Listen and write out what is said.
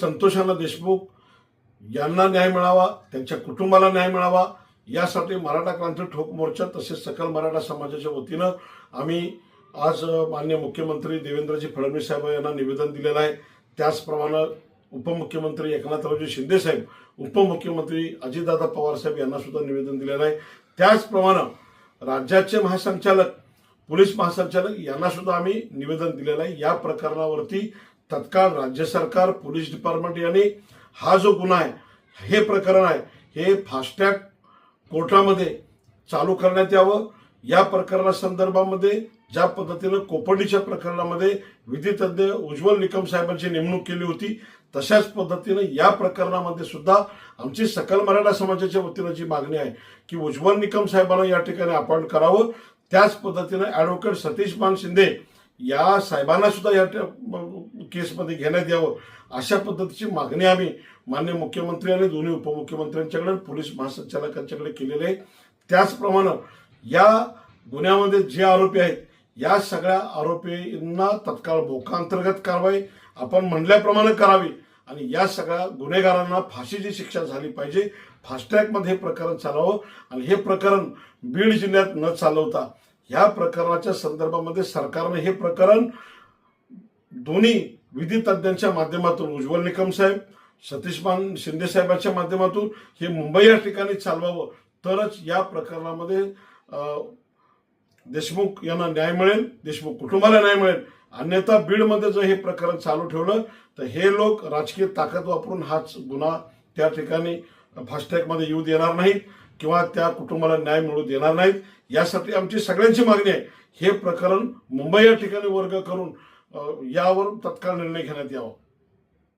संतोषाला देशमुख यांना न्याय मिळावा त्यांच्या कुटुंबाला न्याय मिळावा यासाठी मराठा क्रांती ठोक मोर्चा तसेच सकल मराठा समाजाच्या वतीनं आम्ही आज मान्य मुख्यमंत्री देवेंद्रजी फडणवीस साहेब यांना निवेदन दिलेलं आहे. त्याचप्रमाणे उपमुख्यमंत्री एकनाथरावजी शिंदे साहेब उपमुख्यमंत्री अजितदादा पवार साहेब यांना सुद्धा निवेदन दिलेलं आहे. त्याचप्रमाणे राज्याचे महासंचालक पोलीस महासंचालक यांना सुद्धा आम्ही निवेदन दिलेलं आहे. या प्रकरणावरती तत्काळ राज्य सरकार पोलीस डिपार्टमेंट यांनी हा जो गुन्हा आहे हे प्रकरण आहे हे फास्टॅग कोर्टामध्ये चालू करण्यात यावं. या प्रकरणासंदर्भामध्ये ज्या पद्धतीनं कोपर्डीच्या प्रकरणामध्ये विधितज्ञ उज्ज्वल निकम साहेबांची नेमणूक केली होती तशाच पद्धतीनं या प्रकरणामध्ये सुद्धा आमची सकल मराठा समाजाच्या वतीनं जी मागणी आहे की उज्ज्वल निकम साहेबांना या ठिकाणी अपॉइंट करावं. त्याच पद्धतीनं ॲडव्होकेट सतीश मान शिंदे या साहेबांना सुद्धा या केसमध्ये घेण्यात यावं अशा पद्धतीची मागणी आम्ही मान्य मुख्यमंत्री आणि दोन्ही उपमुख्यमंत्र्यांच्याकडे पोलीस महासंचालकांच्याकडे केलेली आहे. त्याचप्रमाणे या गुन्ह्यामध्ये जे आरोपी आहेत या सगळ्या आरोपींना तत्काळ अंतर्गत कारवाई आपण म्हणल्याप्रमाणे करावी आणि या सगळ्या गुन्हेगारांना फाशीची शिक्षा झाली पाहिजे. फास्टॅगमध्ये हे प्रकरण चालावं आणि हे प्रकरण बीड जिल्ह्यात न चालवता ह्या प्रकरणाच्या संदर्भामध्ये सरकारने हे प्रकरण दोन्ही विधी तज्ज्ञांच्या माध्यमातून उज्ज्वल निकम साहेब सतीशमान शिंदे साहेबांच्या माध्यमातून हे मुंबई या ठिकाणी चालवावं. तरच या प्रकरणामध्ये देशमुख यांना न्याय मिळेल देशमुख कुटुंबाला न्याय मिळेल. अन्यथा बीडमध्ये जर हे प्रकरण चालू ठेवलं तर हे लोक राजकीय ताकद वापरून हाच गुन्हा त्या ठिकाणी फास्टॅगमध्ये येऊ देणार नाहीत किंवा त्या कुटुंबाला न्याय मिळू देणार नाहीत. यासाठी आमची सगळ्यांची मागणी आहे. हे प्रकरण मुंबई या ठिकाणी वर्ग करून यावरून यावर तत्काळ निर्णय घेण्यात यावा.